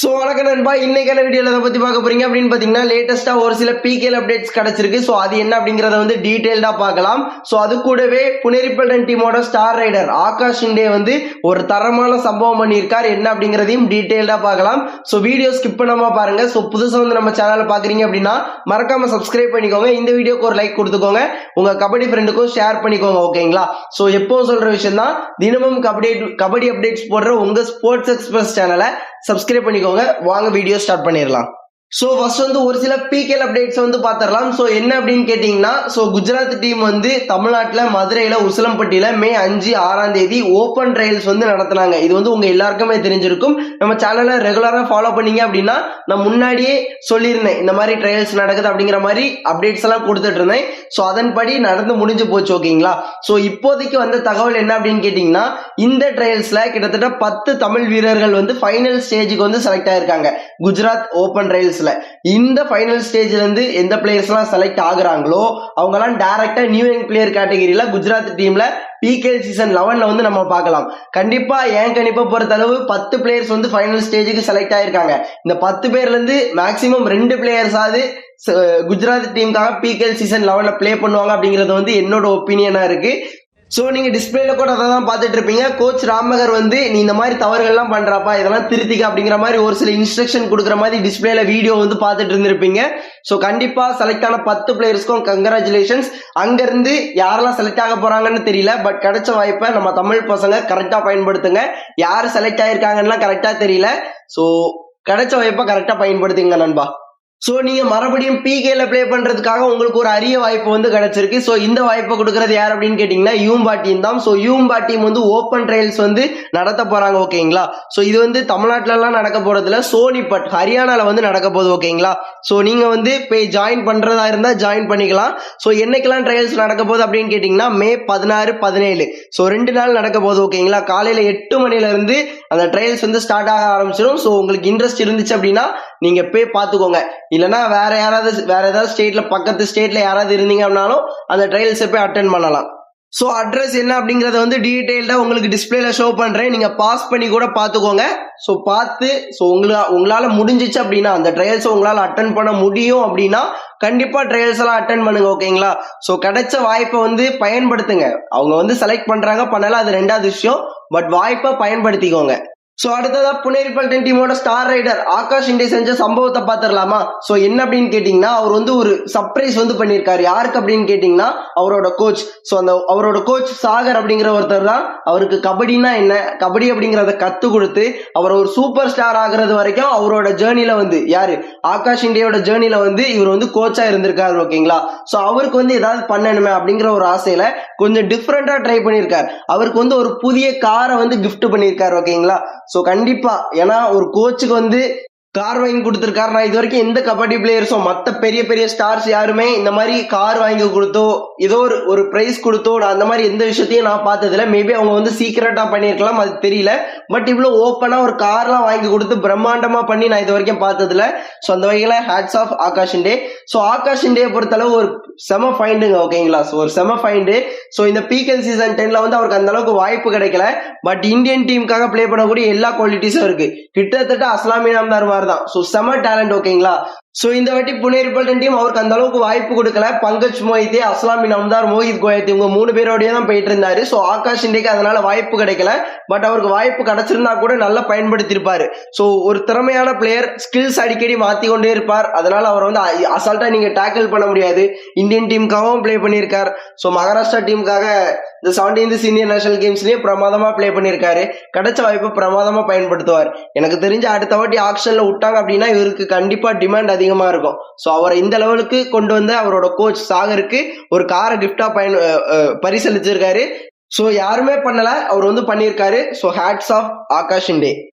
So வணக்கம் நண்பா. இன்னைக்கான வீடியோவில் எதை பற்றி பார்க்க போறீங்க. அப்படின்னு பார்த்தீங்கன்னா லேட்டஸ்ட்டாக ஒரு சில பிகேல் அப்டேட்ஸ் கிடச்சிருக்கு. ஸோ அது என்ன அப்படிங்கிறத வந்து டீட்டெயில்டாக பார்க்கலாம். ஸோ அது கூடவே புனேரிப்பல்டன் டீமோட ஸ்டார் ரைடர் ஆகாஷ் இண்டே வந்து ஒரு தரமான சம்பவம் பண்ணியிருக்கார். என்ன அப்படிங்கிறதையும் டீட்டெயில்டாக பார்க்கலாம். ஸோ வீடியோ ஸ்கிப் பண்ணாமல் பாருங்க. ஸோ புதுசாக வந்து நம்ம சேனலை பார்க்குறீங்க அப்படின்னா மறக்காமல் சப்ஸ்கிரைப் பண்ணிக்கோங்க. இந்த வீடியோக்கு ஒரு லைக் கொடுத்துக்கோங்க. உங்கள் கபடி ஃப்ரெண்டுக்கும் ஷேர் பண்ணிக்கோங்க ஓகேங்களா ஸோ எப்போ சொல்கிற விஷயம் தான் தினமும் கபடி கபடி அப்டேட்ஸ் போடுற உங்கள் ஸ்போர்ட்ஸ் எக்ஸ்பிரஸ் சேனலை சப்ஸ்கிரைப் பண்ணிக்கோங்க. வாங்க வீடியோ ஸ்டார்ட் பண்ணிடலாம். ஸோ ஃபர்ஸ்ட் வந்து ஒரு சில பிகேல் அப்டேட்ஸ் வந்து பார்த்துடலாம் ஸோ என்ன அப்படின்னு கேட்டிங்கன்னா ஸோ குஜராத் டீம் வந்து தமிழ்நாட்டில் மதுரையில் உசிலம்பட்டியில் மே அஞ்சு ஆறாம் தேதி ஓப்பன் ட்ரையல்ஸ் வந்து நடத்துனாங்க. இது வந்து உங்கள் எல்லாருக்குமே தெரிஞ்சிருக்கும். நம்ம சேனலை ரெகுலராக ஃபாலோ பண்ணீங்க அப்படின்னா நான் முன்னாடியே சொல்லியிருந்தேன் இந்த மாதிரி ட்ரையல்ஸ் நடக்குது அப்படிங்கிற மாதிரி அப்டேட்ஸ் எல்லாம் கொடுத்துட்டு இருந்தேன் ஸோ அதன்படி நடந்து முடிஞ்சு போச்சு ஓகேங்களா? ஸோ இப்போதைக்கு வந்த தகவல் என்ன அப்படின்னு கேட்டிங்கன்னா இந்த ட்ரையல்ஸில் கிட்டத்தட்ட பத்து தமிழ் வீரர்கள் வந்து ஃபைனல் ஸ்டேஜுக்கு வந்து செலக்ட் ஆயிருக்காங்க. குஜராத் ஓப்பன் ட்ரையல்ஸ் ட்ரையல்ஸில் இந்த ஃபைனல் ஸ்டேஜ்ல இருந்து எந்த பிளேயர்ஸ்லாம் செலக்ட் ஆகுறாங்களோ அவங்கலாம் டைரக்டா நியூ யங் பிளேயர் கேட்டகரியில குஜராத் டீம்ல பிகேஎல் சீசன் லெவன்ல வந்து நம்ம பார்க்கலாம். கண்டிப்பா ஏன் கணிப்பை பொறுத்த அளவு பத்து பிளேயர்ஸ் வந்து ஃபைனல் ஸ்டேஜுக்கு செலக்ட் ஆயிருக்காங்க. இந்த பத்து பேர்ல இருந்து மேக்சிமம் ரெண்டு பிளேயர்ஸாவது குஜராத் டீமுக்காக பிகேஎல் சீசன் லெவன்ல ப்ளே பண்ணுவாங்க அப்படிங்கிறது வந்து என்னோட ஒப்பீனியனா இருக்கு. ஸோ நீங்கள் டிஸ்பிளேல கூட அதை தான் பார்த்துட்டு இருப்பீங்க கோச் ராமகர் வந்து நீ இந்த மாதிரி தவறுகள்லாம் பண்ணுறப்பா இதெல்லாம் திருத்திக்க அப்படிங்கிற மாதிரி ஒரு சில இன்ஸ்ட்ரக்ஷன் கொடுக்குற மாதிரி டிஸ்பிளேல வீடியோ வந்து பார்த்துட்டு இருந்திருப்பீங்க ஸோ கண்டிப்பாக செலக்ட் ஆன பத்து பிளேயர்ஸ்க்கும் கங்க்ராச்சுலேஷன்ஸ் அங்கேருந்து யாரெல்லாம் செலக்ட் ஆக போகிறாங்கன்னு தெரியல பட் கிடைச்ச வாய்ப்பை நம்ம தமிழ் பசங்க கரெக்டாக பயன்படுத்துங்க. யார் செலக்ட் ஆயிருக்காங்கன்னா கரெக்டாக தெரியல. ஸோ கிடைச்ச வாய்ப்பை கரெக்டாக பயன்படுத்துங்க நண்பா. ஸோ நீங்கள் மறுபடியும் பிகேல ப்ளே பண்ணுறதுக்காக உங்களுக்கு ஒரு அரிய வாய்ப்பு வந்து கிடச்சிருக்கு. ஸோ இந்த வாய்ப்பை கொடுக்குறது யார் அப்படின்னு கேட்டிங்கன்னா யூம்பா டீம் தான். ஸோ யூம்பா டீம் வந்து ஓப்பன் ட்ரையல்ஸ் வந்து நடத்த போகிறாங்க ஓகேங்களா ஸோ இது வந்து தமிழ்நாட்டிலலாம் நடக்க சோனி சோனிபட் ஹரியானாவில் வந்து நடக்க போகுது ஓகேங்களா ஸோ நீங்கள் வந்து போய் ஜாயின் பண்ணுறதா இருந்தால் ஜாயின் பண்ணிக்கலாம். ஸோ என்னைக்கெல்லாம் ட்ரையல்ஸ் நடக்க போகுது அப்படின்னு கேட்டிங்கன்னா மே பதினாறு பதினேழு. ஸோ ரெண்டு நாள் நடக்க போகுது ஓகேங்களா காலையில் எட்டு மணிலேருந்து அந்த ட்ரையல்ஸ் வந்து ஸ்டார்ட் ஆக ஆரம்பிச்சிடும் ஸோ உங்களுக்கு இன்ட்ரெஸ்ட் இருந்துச்சு அப்படின்னா நீங்க போய் பார்த்துக்கோங்க இல்லைன்னா வேற யாராவது வேற ஏதாவது ஸ்டேட்ல பக்கத்து ஸ்டேட்ல யாராவது இருந்தீங்க அப்படின்னாலும் அந்த ட்ரையல்ஸை போய் அட்டன் பண்ணலாம். ஸோ அட்ரஸ் என்ன அப்படிங்கறத வந்து டீட்டெயில்டாக உங்களுக்கு டிஸ்பிளேல ஷோ பண்றேன். நீங்க பாஸ் பண்ணி கூட பார்த்துக்கோங்க ஸோ பார்த்து ஸோ உங்களா உங்களால முடிஞ்சிச்சு அப்படின்னா அந்த ட்ரையல்ஸ் உங்களால அட்டன் பண்ண முடியும் அப்படின்னா கண்டிப்பா ட்ரையல்ஸ் எல்லாம் அட்டன் பண்ணுங்க ஓகேங்களா ஸோ கிடைச்ச வாய்ப்பை வந்து பயன்படுத்துங்க. அவங்க வந்து செலக்ட் பண்றாங்க பண்ணல அது ரெண்டாவது விஷயம். பட் வாய்ப்பை பயன்படுத்திக்கோங்க. ஸோ அடுத்ததா புனேரிப்பல்டன் டீமோட ஸ்டார் ரைடர் ஆகாஷ் இண்டே செஞ்ச சம்பவத்தை பார்த்துடலாமா? ஸோ என்ன அப்படின்னு கேட்டிங்கன்னா அவர் வந்து ஒரு சர்ப்ரைஸ் வந்து பண்ணியிருக்காரு. யாருக்கு அப்படின்னு கேட்டிங்கன்னா அவரோட கோச் ஸோ அந்த அவரோட கோச் சாகர் அப்படிங்கிற ஒருத்தர் தான் அவருக்கு கபடினா என்ன? கபடி அப்படிங்கிறத கற்றுக் கொடுத்து அவர் ஒரு சூப்பர் ஸ்டார் ஆகுறது வரைக்கும் அவரோட ஜேர்னில வந்து யாரு? ஆகாஷ் இண்டியாவோட ஜேர்னில வந்து இவர் வந்து கோச்சா இருந்திருக்காரு ஓகேங்களா? ஸோ அவருக்கு வந்து ஏதாவது பண்ணணுமே அப்படிங்கிற ஒரு ஆசையில கொஞ்சம் டிஃப்ரெண்டா ட்ரை பண்ணியிருக்காரு. அவருக்கு வந்து ஒரு புதிய காரை வந்து கிஃப்ட் பண்ணியிருக்காரு ஓகேங்களா? ஸோ கண்டிப்பா. ஏன்னா ஒரு கோச்சுக்கு வந்து கார் வாங்கி கொடுத்துருக்காரு நான் இது வரைக்கும் எந்த கபடி பிளேயர்ஸோ மற்ற பெரிய பெரிய ஸ்டார்ஸ் யாருமே இந்த மாதிரி கார் வாங்கி கொடுத்தோ ஏதோ ஒரு ஒரு ப்ரைஸ் கொடுத்தோ நான் அந்த மாதிரி எந்த விஷயத்தையும் நான் பார்த்ததில்ல. மேபி அவங்க வந்து சீக்கிரட்டாக பண்ணியிருக்கலாம் அது தெரியல. பட் இவ்வளோ ஓப்பனாக ஒரு கார்லாம் வாங்கி கொடுத்து பிரம்மாண்டமாக பண்ணி நான் இது வரைக்கும் பார்த்ததில்ல. ஸோ அந்த வகையில் ஹேட்ஸ் ஆஃப் ஆகாஷ் டே. ஸோ ஆகாஷ் டே பொறுத்தளவு ஒரு செம ஃபைண்டுங்க ஓகேங்களா? ஸோ ஒரு செம ஃபைண்டு ஸோ இந்த பிகேல் சீசன் டென்ல வந்து அவருக்கு அந்த அளவுக்கு வாய்ப்பு கிடைக்கல. பட் இந்தியன் டீமுக்காக ப்ளே பண்ணக்கூடிய எல்லா குவாலிட்டிஸும் இருக்கு. கிட்டத்தட்ட அஸ்லாமி நாம்தார் மாதிரி தான். ஸோ செம டேலண்ட் ஓகேங்களா ஸோ இந்த வாட்டி புனே ரிப்பல்டன் டீம் அவருக்கு அந்த அளவுக்கு வாய்ப்பு கொடுக்கல. பங்கஜ் மோஹித்தே அஸ்லாமின் நம்தார் மோஹித் கோயத் இவங்க மூணு பேரோடய தான் போயிட்டு இருந்தாரு. ஸோ ஆகாஷ் இண்டேக்கு அதனால வாய்ப்பு கிடைக்கல. பட் அவருக்கு வாய்ப்பு கிடைச்சிருந்தா கூட நல்லா பயன்படுத்தியிருப்பாரு. ஸோ ஒரு திறமையான பிளேயர் ஸ்கில்ஸ் அடிக்கடி மாற்றி கொண்டே இருப்பார். அதனால அவர் வந்து அசால்ட்டா நீங்க டேக்கிள் பண்ண முடியாது. இந்தியன் டீமுக்காகவும் ப்ளே பண்ணியிருக்கார். ஸோ மகாராஷ்டிரா டீமுக்காக இந்த செவன்டீன்த் சீனியர் நேஷனல் கேம்ஸ்லயே பிரமாதமா பிளே பண்ணியிருக்காரு. கிடைச்ச வாய்ப்பை பிரமாதமா பயன்படுத்துவார். எனக்கு தெரிஞ்ச அடுத்த வாட்டி ஆக்ஷன்ல விட்டாங்க அப்படின்னா இவருக்கு கண்டிப்பா டிமாண்ட் அதிகமா இருக்கும். ஸோ அவரை இந்த லெவலுக்கு கொண்டு வந்து அவரோட கோச் சாகருக்கு ஒரு காரை கிஃப்டா பயன் பரிசளிச்சிருக்காரு. ஸோ யாருமே பண்ணல. அவர் வந்து பண்ணியிருக்காரு. So hats off Akash Shinde.